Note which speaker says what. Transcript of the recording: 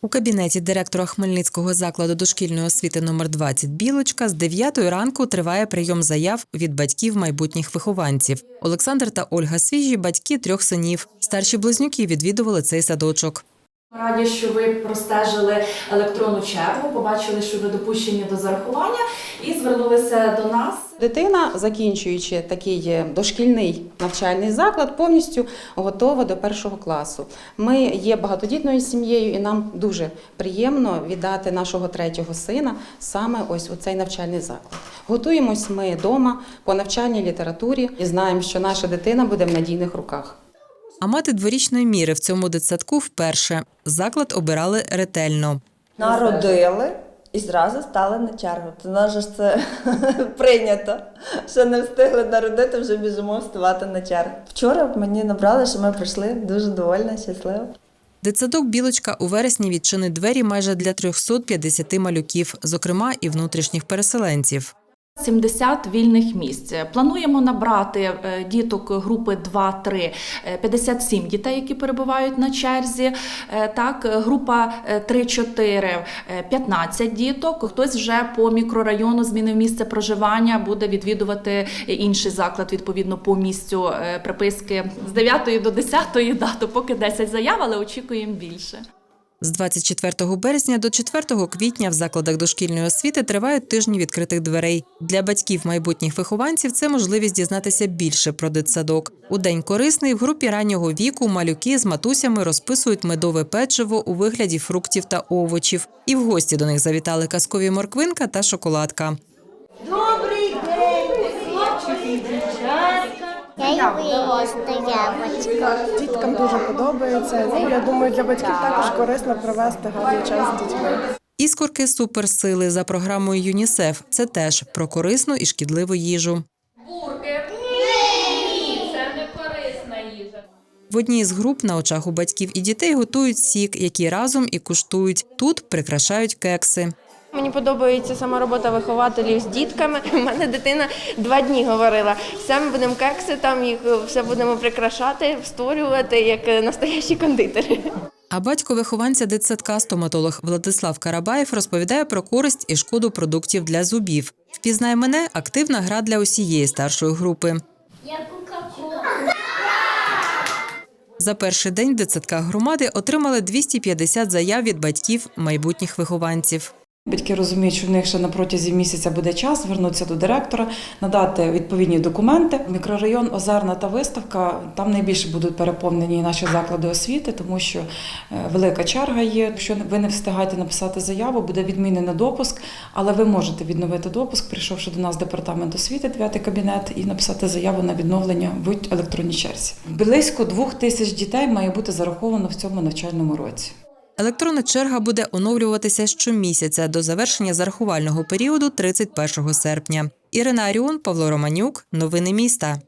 Speaker 1: У кабінеті директора Хмельницького закладу дошкільної освіти номер 20 Білочка з 9 ранку триває прийом заяв від батьків майбутніх вихованців. Олександр та Ольга Свіжі батьки трьох синів. Старші близнюки відвідували цей садочок.
Speaker 2: Раді, що ви простежили електронну чергу, побачили, що ви допущені до зарахування, і звернулися до нас.
Speaker 3: Дитина, закінчуючи такий е, дошкільний навчальний заклад, повністю готова до першого класу. Ми є багатодітною сім'єю, і нам дуже приємно віддати нашого третього сина саме ось у цей навчальний заклад. Готуємось ми вдома по навчальній літературі і знаємо, що наша дитина буде в надійних руках.
Speaker 1: А мати дворічної міри в цьому дитсадку вперше. Заклад обирали ретельно.
Speaker 4: Народили і зразу стали на чергу. То нас ж це прийнято. Ще не встигли народити, вже біжимо вставати на чергу. Вчора мені набрали, що ми прийшли дуже довольна, щаслива.
Speaker 1: Дитсадок Білочка у вересні відчинить двері майже для 350 малюків, зокрема і внутрішніх переселенців.
Speaker 2: 70 вільних місць. Плануємо набрати е, діток групи 2-3, е, 57 дітей, які перебувають на черзі. Е, Так, е, група е, 3-4, е, 15 діток. Хтось вже по мікрорайону змінив місце проживання, буде відвідувати інший заклад відповідно по місцю е, приписки з 9 до 10 дату, поки 10 заяв, але очікуємо більше.
Speaker 1: З 24 березня до 4 квітня в закладах дошкільної освіти тривають тижні відкритих дверей. Для батьків майбутніх вихованців це можливість дізнатися більше про дитсадок. У день корисний в групі раннього віку малюки з матусями розписують медове печиво у вигляді фруктів та овочів. І в гості до них завітали казкові морквинка та шоколадка.
Speaker 5: Я люблю їсти яблучко.
Speaker 6: Діткам дуже подобається. Ну, я думаю, для батьків також корисно провести гарний час з дітьми.
Speaker 1: Іскорки суперсили за програмою ЮНІСЕФ. Це теж про корисну і шкідливу їжу.
Speaker 7: Це не корисна їжа.
Speaker 1: В одній з груп на очах у батьків і дітей готують сік, який разом і куштують. Тут прикрашають кекси.
Speaker 8: Мені подобається сама робота вихователів з дітками. У мене дитина два дні говорила. Все ми будемо кекси, там їх все будемо прикрашати, створювати як е, настоящі кондитери.
Speaker 1: А батько вихованця дитсадка стоматолог Владислав Карабаєв розповідає про користь і шкоду продуктів для зубів. Впізнай мене активна гра для усієї старшої групи. За перший день в дитсадках громади отримали 250 заяв від батьків майбутніх вихованців.
Speaker 9: Батьки розуміють, що в них ще на протязі місяця буде час звернутися до директора, надати відповідні документи. Мікрорайон Озерна та виставка там найбільше будуть переповнені наші заклади освіти, тому що е, велика черга є. Якщо ви не встигаєте написати заяву, буде відмінений допуск, але ви можете відновити допуск, прийшовши до нас в департамент освіти, 9 кабінет, і написати заяву на відновлення в електронній черзі. Близько двох тисяч дітей має бути зараховано в цьому навчальному році.
Speaker 1: Електронна черга буде оновлюватися щомісяця до завершення зарахувального періоду 31 серпня. Ірина Аріон, Павло Романюк. Новини міста.